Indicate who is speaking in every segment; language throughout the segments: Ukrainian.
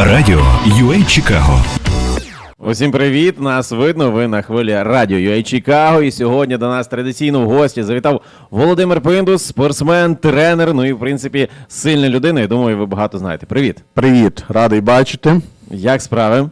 Speaker 1: Радіо UA Чикаго.
Speaker 2: Усім привіт! Нас видно. Ви на хвилі радіо UA Чикаго. І сьогодні до нас традиційно в гості завітав Володимир Пиндус, спортсмен, тренер. Ну і в принципі сильна людина. Я думаю, ви багато знаєте. Привіт!
Speaker 3: Привіт, радий бачити.
Speaker 2: Як справи?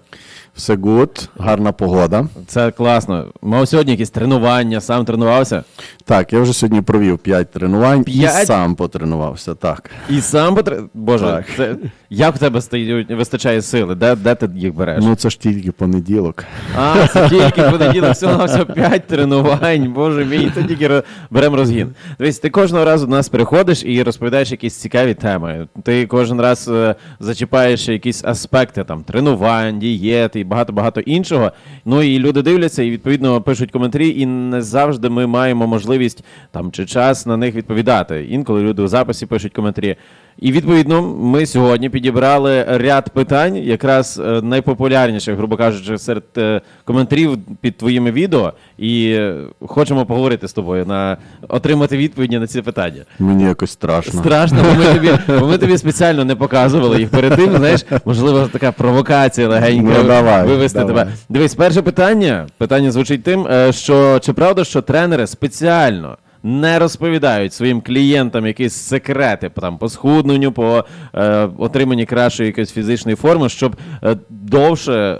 Speaker 3: Все гуд, гарна погода.
Speaker 2: Це класно. Мав сьогодні якісь тренування, сам тренувався.
Speaker 3: Так, я вже сьогодні провів 5 тренувань
Speaker 2: П'ять?
Speaker 3: і сам потренувався. Так.
Speaker 2: І сам потр... Боже,
Speaker 3: Так.
Speaker 2: це... як в тебе стають- вистачає сили? Де, де ти їх береш?
Speaker 3: Ну це ж тільки понеділок.
Speaker 2: А, це тільки понеділок, всього на всього 5 тренувань. Боже мій, то тільки ро- беремо розгін. Дивись, ти кожного разу до нас приходиш і розповідаєш якісь цікаві теми. Ти кожен раз е, зачіпаєш якісь аспекти там тренувань, дієт і багато-багато іншого. Ну і люди дивляться і відповідно пишуть коментарі, і не завжди ми маємо можливість там чи час на них відповідати. Інколи люди у записі пишуть коментарі. І відповідно, ми сьогодні підібрали ряд питань, якраз е, найпопулярніших, грубо кажучи, серед е, коментарів під твоїми відео, і е, хочемо поговорити з тобою на отримати відповіді на ці питання.
Speaker 3: Мені якось страшно.
Speaker 2: Страшно, бо ми тобі, бо ми тобі спеціально не показували їх перед тим. Знаєш, можливо, така провокація легенька
Speaker 3: Ну, давай,
Speaker 2: вивести
Speaker 3: давай.
Speaker 2: тебе. Дивись, перше питання. Питання звучить тим, е, що чи правда, що тренери спеціально не розповідають своїм клієнтам якісь секрети по, там, по схудненню, по е, отриманні кращої якоїсь фізичної форми, щоб е, довше е,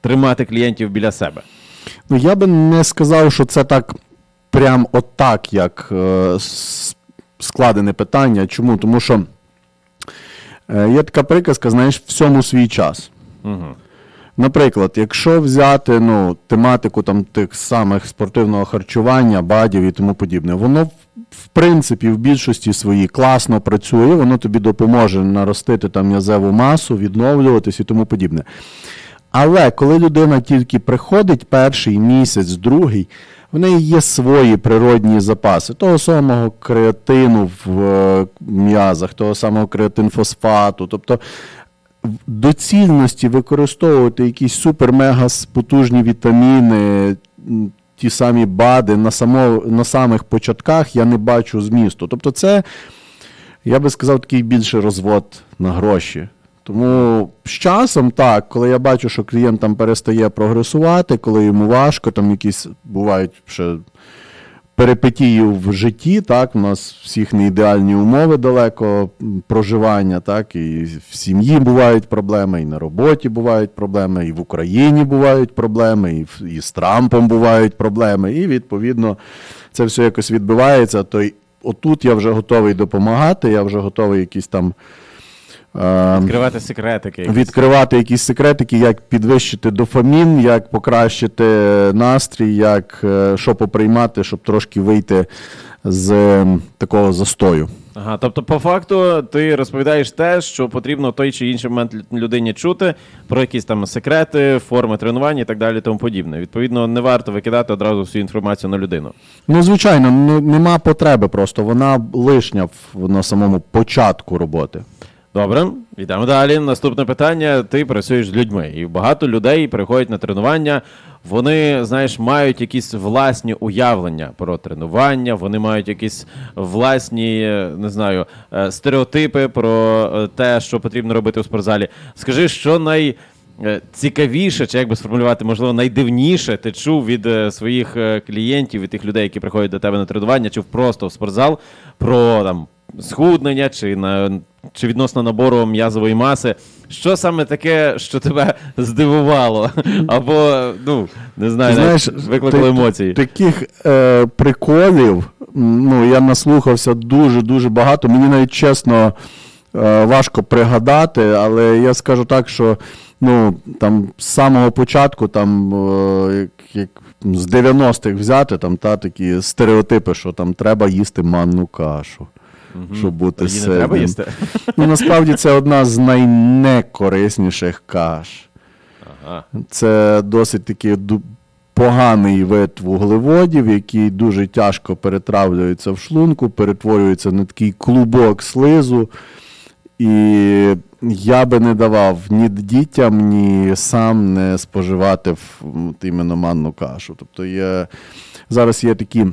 Speaker 2: тримати клієнтів біля себе.
Speaker 3: Ну я би не сказав, що це так прям отак, як е, с- складене питання. Чому? Тому що е, є така приказка, знаєш, всьому свій час.
Speaker 2: Угу.
Speaker 3: Наприклад, якщо взяти ну, тематику там, тих самих спортивного харчування, бадів і тому подібне, воно в- принципі в більшості своїй класно працює, воно тобі допоможе наростити там м'язеву масу, відновлюватись і тому подібне. Але коли людина тільки приходить перший місяць, другий, в неї є свої природні запаси, того самого креатину в е, м'язах, того самого креатинфосфату. Тобто доцільності використовувати якісь супер-мега потужні вітаміни, ті самі БАДи на, само, на самих початках я не бачу змісту. Тобто, це, я би сказав, такий більше розвод на гроші. Тому з часом так, коли я бачу, що клієнт там перестає прогресувати, коли йому важко, там якісь бувають ще перипетії в житті, так, у нас всіх не ідеальні умови далеко проживання, так, і в сім'ї бувають проблеми, і на роботі бувають проблеми, і в Україні бувають проблеми, і, і з Трампом бувають проблеми. І відповідно це все якось відбивається. То й отут я вже готовий допомагати, я вже готовий якісь там. Е,
Speaker 2: Відкривати секретики. якісь.
Speaker 3: відкривати якісь секретики, як підвищити дофамін, як покращити настрій, як е, що поприймати, щоб трошки вийти з е, такого застою.
Speaker 2: Ага, тобто, по факту, ти розповідаєш те, що потрібно в той чи інший момент людині чути про якісь там секрети, форми тренування і так далі, тому подібне. Відповідно, не варто викидати одразу всю інформацію на людину.
Speaker 3: Ну, звичайно, ну, нема потреби просто, вона лишня на самому початку роботи.
Speaker 2: Добре, йдемо далі. Наступне питання: ти працюєш з людьми, і багато людей приходять на тренування. Вони, знаєш, мають якісь власні уявлення про тренування, вони мають якісь власні, не знаю, е, стереотипи про е, те, що потрібно робити у спортзалі. Скажи, що най. е, чи як би сформулювати, можливо, найдивніше ти чув від своїх клієнтів, від тих людей, які приходять до тебе на тренування, чи просто в спортзал про там схуднення, чи на чи відносно набору м'язової маси. Що саме таке, що тебе здивувало? Або, ну, не знаю,
Speaker 3: Знаєш,
Speaker 2: викликало
Speaker 3: ти-
Speaker 2: емоції.
Speaker 3: Таких е, приколів, ну, я наслухався дуже-дуже багато. Мені навіть чесно е, важко пригадати, але я скажу так, що ну, там, з самого початку, там, е, як, як з 90-х взяти, там, та, такі стереотипи, що там треба їсти манну кашу. Щоб бути
Speaker 2: Її не треба
Speaker 3: сильним.
Speaker 2: їсти.
Speaker 3: Ну, насправді це одна з найнекорисніших каш.
Speaker 2: Ага.
Speaker 3: Це досить таки ду- поганий вид вуглеводів, який дуже тяжко перетравлюється в шлунку, перетворюється на такий клубок слизу. І я би не давав ні дітям, ні сам не споживати в- от іменно манну кашу. Тобто є, зараз є такі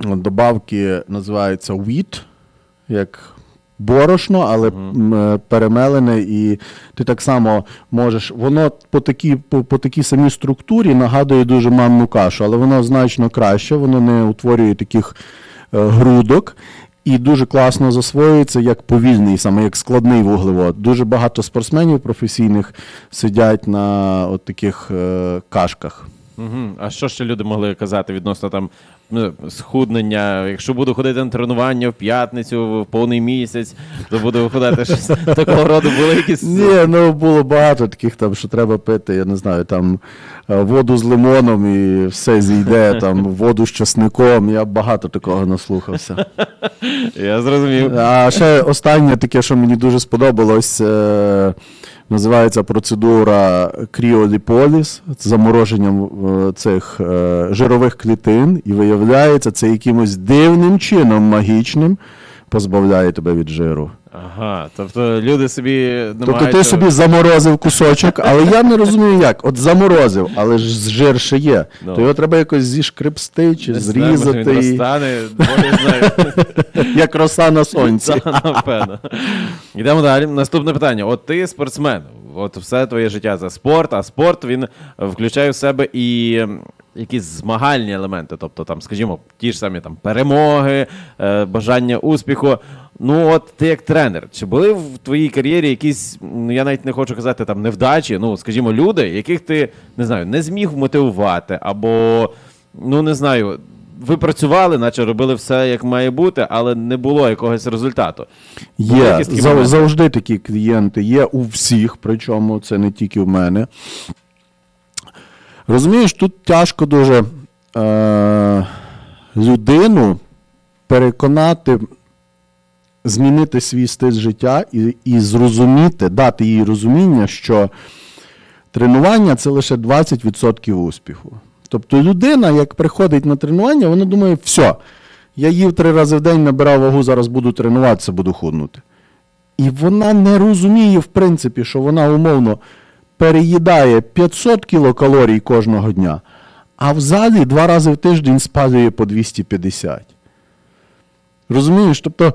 Speaker 3: добавки, називаються wheat, як борошно, але м, е, перемелене, і ти так само можеш. Воно по такій, по, по такій самій структурі нагадує дуже манну кашу, але воно значно краще, воно не утворює таких е, грудок. І дуже класно засвоюється як повільний, саме як складний вуглевод. Дуже багато спортсменів професійних сидять на от таких е, кашках.
Speaker 2: Угу. А що ще люди могли казати відносно там ну, схуднення? Якщо буду ходити на тренування в п'ятницю, в повний місяць, то буду ходити щось такого роду були якісь.
Speaker 3: Ні, ну було багато таких там, що треба пити, я не знаю, там е, воду з лимоном і все зійде, там воду з часником. Я багато такого наслухався.
Speaker 2: Я зрозумів.
Speaker 3: А ще останнє таке, що мені дуже сподобалось, е, називається процедура кріоліполіс з замороженням е, цих е, жирових клітин, і виявляється, це якимось дивним чином магічним позбавляє тебе від жиру.
Speaker 2: Ага, тобто люди собі намагаються...
Speaker 3: Тобто ти собі заморозив кусочок, але я не розумію як. От заморозив, але ж жир ще є.
Speaker 2: Ну.
Speaker 3: То його треба якось зішкребсти чи
Speaker 2: Не знаю, може,
Speaker 3: зрізати,
Speaker 2: Він
Speaker 3: і-
Speaker 2: розтане, не знаю.
Speaker 3: як роса на сонці.
Speaker 2: Та, напевно. Йдемо далі. Наступне питання. От ти спортсмен. От все твоє життя за спорт, а спорт він включає в себе і якісь змагальні елементи. Тобто, там, скажімо, ті ж самі там перемоги, е, бажання успіху. Ну, от ти як тренер, чи були в твоїй кар'єрі якісь, ну я навіть не хочу казати там невдачі, ну скажімо, люди, яких ти не знаю, не зміг мотивувати, або ну не знаю, ви працювали, наче робили все як має бути, але не було якогось результату.
Speaker 3: Є зав- завжди такі клієнти є у всіх, причому це не тільки в мене. Розумієш, тут тяжко дуже е- людину переконати, змінити свій стиль життя і, і зрозуміти, дати їй розуміння, що тренування це лише 20% успіху. Тобто людина, як приходить на тренування, вона думає, все, я їв три рази в день, набирав вагу, зараз буду тренуватися, буду худнути. І вона не розуміє, в принципі, що вона умовно переїдає 500 кілокалорій кожного дня, а в залі два рази в тиждень спалює по 250. Розумієш? Тобто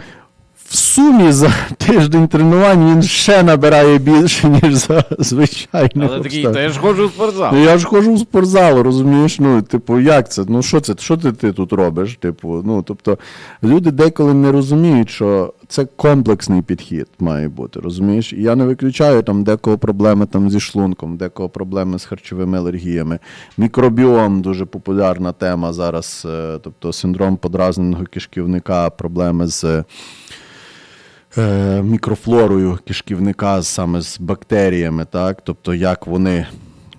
Speaker 3: в сумі за тиждень тренувань він ще набирає більше, ніж за звичайних
Speaker 2: Але такий, та я ж ходжу в спортзал.
Speaker 3: Ну я ж ходжу в спортзал, розумієш? Ну, типу, як це? Ну що це? Що ти, ти тут робиш? Типу, ну тобто люди деколи не розуміють, що це комплексний підхід має бути, розумієш? І я не виключаю там декого проблеми там зі шлунком, декого проблеми з харчовими алергіями. Мікробіом дуже популярна тема зараз. е, Тобто синдром подразненого кишківника, проблеми з е, мікрофлорою кишківника, саме з бактеріями, так? Тобто, як вони,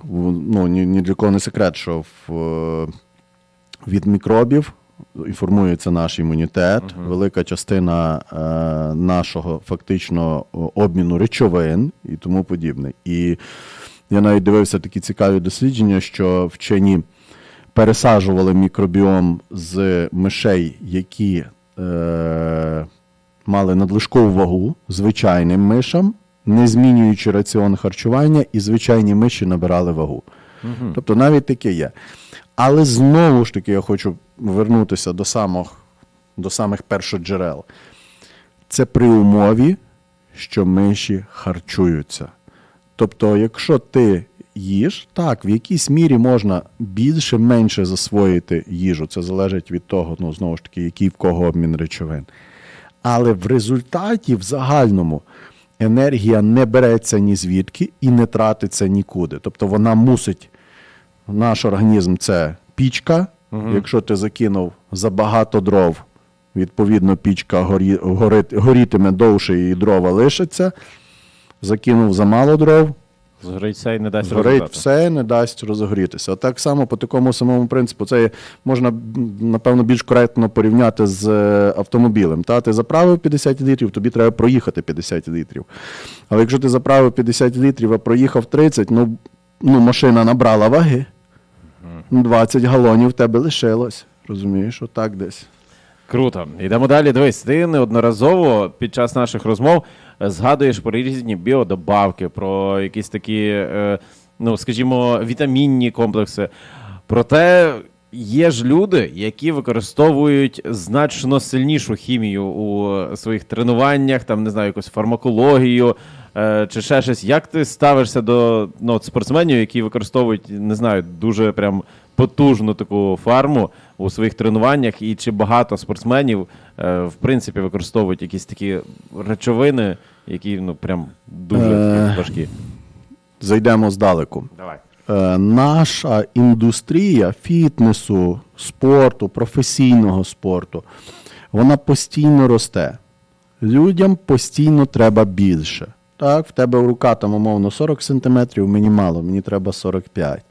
Speaker 3: ну, ні, ні для кого не секрет, що в, е, від мікробів і формується наш імунітет, велика частина е, нашого фактично обміну речовин і тому подібне. І я навіть дивився такі цікаві дослідження, що вчені пересаджували мікробіом з мишей, які е, мали надлишкову вагу звичайним мишам, не змінюючи раціон харчування, і звичайні миші набирали вагу. Тобто навіть таке є. Але знову ж таки я хочу вернутися до самих, до самих першоджерел. Це при умові, що миші харчуються. Тобто, якщо ти їш, так, в якійсь мірі можна більше-менше засвоїти їжу. Це залежить від того, ну, знову ж таки, який в кого обмін речовин. Але в результаті, в загальному, енергія не береться ні звідки і не тратиться нікуди. Тобто вона мусить, наш організм це пічка. Якщо ти закинув забагато дров, відповідно, пічка горі, горить, горітиме довше і дрова лишаться. Закинув замало дров,
Speaker 2: Згорить все і не дасть
Speaker 3: Згорить все, не дасть розгорітися. Так само по такому самому принципу, це можна напевно більш коректно порівняти з е, автомобілем. Та? Ти заправив 50 літрів, тобі треба проїхати 50 літрів. Але якщо ти заправив 50 літрів, а проїхав 30, ну, ну машина набрала ваги. 20 галонів в тебе лишилось. Розумієш, отак десь.
Speaker 2: Круто. Йдемо далі. Дивись, ти неодноразово під час наших розмов згадуєш про різні біодобавки, про якісь такі, е, ну скажімо, вітамінні комплекси. Проте є ж люди, які використовують значно сильнішу хімію у своїх тренуваннях, там не знаю, якусь фармакологію е, чи ще щось. Як ти ставишся до ну, спортсменів, які використовують, не знаю, дуже прям потужну таку фарму у своїх тренуваннях, і чи багато спортсменів е, в принципі використовують якісь такі речовини, які ну прям дуже
Speaker 3: Е.
Speaker 2: важкі?
Speaker 3: Зайдемо здалеку.
Speaker 2: Давай.
Speaker 3: Е, наша індустрія фітнесу, спорту, професійного спорту, вона постійно росте. Людям постійно треба більше. Так, в тебе рука там, умовно, 40 сантиметрів, мені мало, мені треба 45.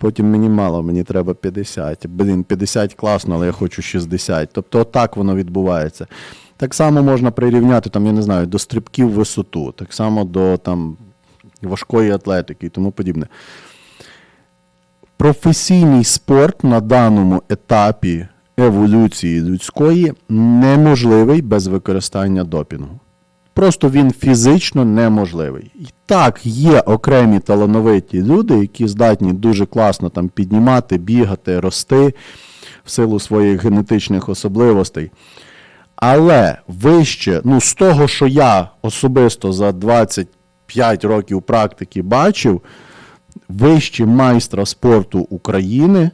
Speaker 3: Потім мені мало, мені треба 50. Блін, 50 класно, але я хочу 60. Тобто отак воно відбувається. Так само можна прирівняти, там, я не знаю, до стрибків висоту, так само до там, важкої атлетики і тому подібне. Професійний спорт на даному етапі еволюції людської неможливий без використання допінгу. Просто він фізично неможливий. І так, є окремі талановиті люди, які здатні дуже класно там піднімати, бігати, рости в силу своїх генетичних особливостей. Але вище, ну, з того, що я особисто за 25 років практики бачив, вище майстра спорту України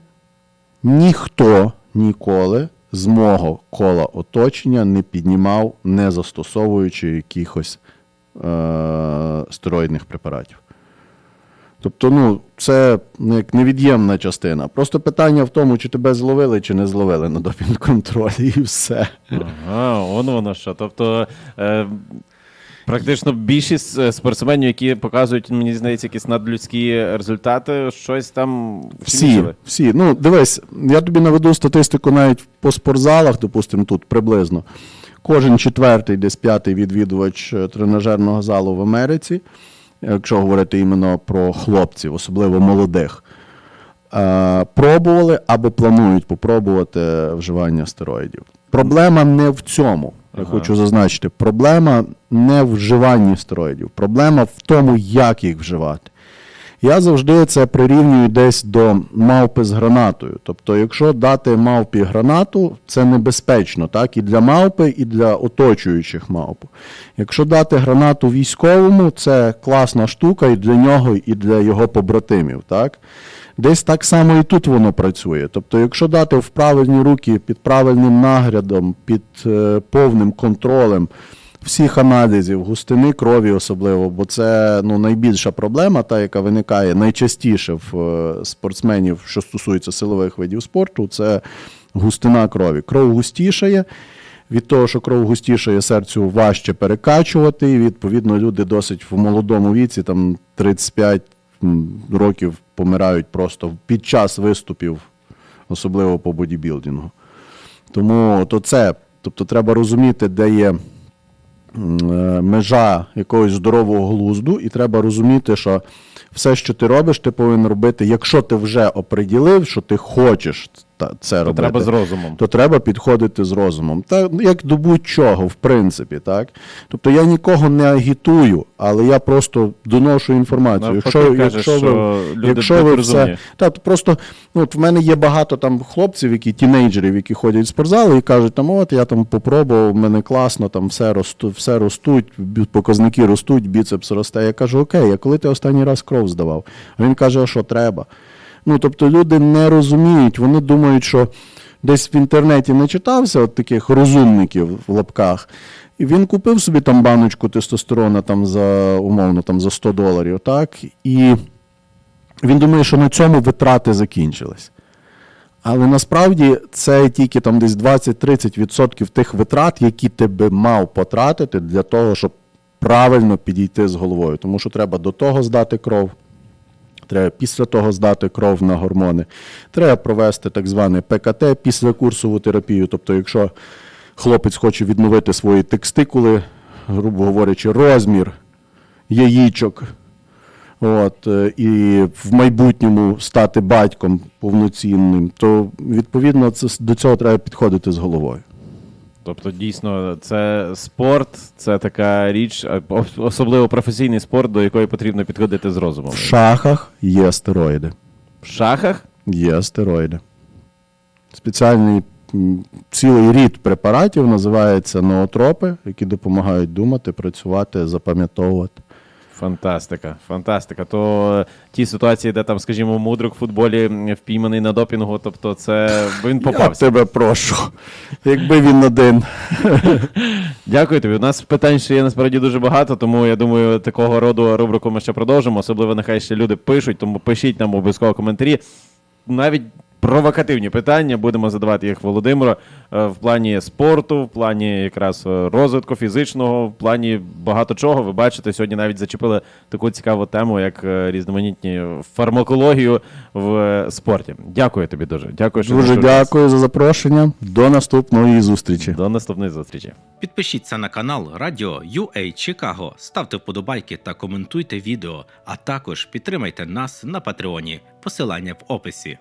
Speaker 3: ніхто ніколи з мого кола оточення не піднімав, не застосовуючи якихось е- стероїдних препаратів. Тобто, ну, це як невід'ємна частина. Просто питання в тому, чи тебе зловили, чи не зловили на допінг-контролі, і все.
Speaker 2: Ага, он воно що. Тобто. Е, Практично більшість е, спортсменів, які показують, мені здається, якісь надлюдські результати, щось там
Speaker 3: Всі, всі. Ну, дивись, я тобі наведу статистику навіть по спортзалах, допустимо, тут приблизно. Кожен четвертий, десь п'ятий відвідувач е, тренажерного залу в Америці, якщо говорити іменно про хлопців, особливо молодих, е, пробували або планують попробувати вживання стероїдів. Проблема не в цьому. Я
Speaker 2: Ага.
Speaker 3: хочу зазначити, проблема не в вживанні стероїдів, проблема в тому, як їх вживати. Я завжди це прирівнюю десь до мавпи з гранатою. Тобто, якщо дати мавпі гранату, це небезпечно, так, і для мавпи, і для оточуючих мавп. Якщо дати гранату військовому, це класна штука і для нього, і для його побратимів. Так? Десь так само і тут воно працює. Тобто, якщо дати в правильні руки під правильним наглядом, під е, повним контролем всіх аналізів, густини крові особливо, бо це ну, найбільша проблема, та, яка виникає найчастіше в е, спортсменів, що стосується силових видів спорту, це густина крові. Кров густішає. Від того, що кров густішає, серцю важче перекачувати, і відповідно люди досить в молодому віці, там 35 м, років помирають просто під час виступів, особливо по бодібілдингу. Тому то це, тобто треба розуміти, де є е, межа якогось здорового глузду, і треба розуміти, що все, що ти робиш, ти повинен робити, якщо ти вже оприділив, що ти хочеш та- це
Speaker 2: То
Speaker 3: робити
Speaker 2: треба з розумом.
Speaker 3: то треба підходити з розумом. Та ну, як до будь-чого, в принципі, так. Тобто я нікого не агітую, але я просто доношу інформацію.
Speaker 2: Навпаки,
Speaker 3: якщо,
Speaker 2: кажеш,
Speaker 3: якщо
Speaker 2: що
Speaker 3: ви,
Speaker 2: люди
Speaker 3: якщо ви все, та, то просто ну, от в мене є багато там хлопців, які тінейджерів, які ходять в спортзали і кажуть, там от я там попробував, в мене класно, там все росту, все ростуть, показники ростуть, біцепс росте. Я кажу, окей, а коли ти останній раз кров здавав? А він каже, а що треба? Ну, тобто люди не розуміють, вони думають, що десь в інтернеті не читався от таких розумників в лапках. І він купив собі там баночку тестостерона там за умовно там за 100 доларів, так? І він думає, що на цьому витрати закінчились. Але насправді це тільки там десь 20-30% тих витрат, які ти би мав потратити для того, щоб правильно підійти з головою. Тому що треба до того здати кров, Треба після того здати кров на гормони. Треба провести так зване ПКТ після курсову терапію. Тобто, якщо хлопець хоче відновити свої текстикули, грубо говорячи, розмір яїчок, от, е, і в майбутньому стати батьком повноцінним, то відповідно це, до цього треба підходити з головою.
Speaker 2: Тобто, дійсно, це спорт, це така річ, особливо професійний спорт, до якої потрібно підходити з розумом.
Speaker 3: В шахах є стероїди.
Speaker 2: В шахах?
Speaker 3: Є стероїди. спеціальний цілий рід препаратів називається ноотропи, які допомагають думати, працювати, запам'ятовувати.
Speaker 2: Фантастика, фантастика. То е, ті ситуації, де там, скажімо, мудрик в футболі впійманий на допінгу, тобто це він
Speaker 3: Я
Speaker 2: попався.
Speaker 3: тебе прошу. Якби він один.
Speaker 2: Дякую тобі. У нас питань ще є насправді дуже багато, тому я думаю, такого роду рубрику ми ще продовжимо. Особливо нехай ще люди пишуть, тому пишіть нам обов'язково коментарі. Навіть провокативні питання будемо задавати їх Володимиру е, в плані спорту, в плані якраз е, розвитку фізичного, в плані багато чого. Ви бачите, сьогодні навіть зачепили таку цікаву тему, як е, різноманітні фармакологію в спорті. Дякую тобі дуже. Дякую, що
Speaker 3: Дуже дякую за запрошення. До наступної зустрічі.
Speaker 2: До наступної зустрічі.
Speaker 4: Підпишіться на канал Радіо UA Чикаго, ставте вподобайки та коментуйте відео, а також підтримайте нас на Патреоні. Посилання в описі.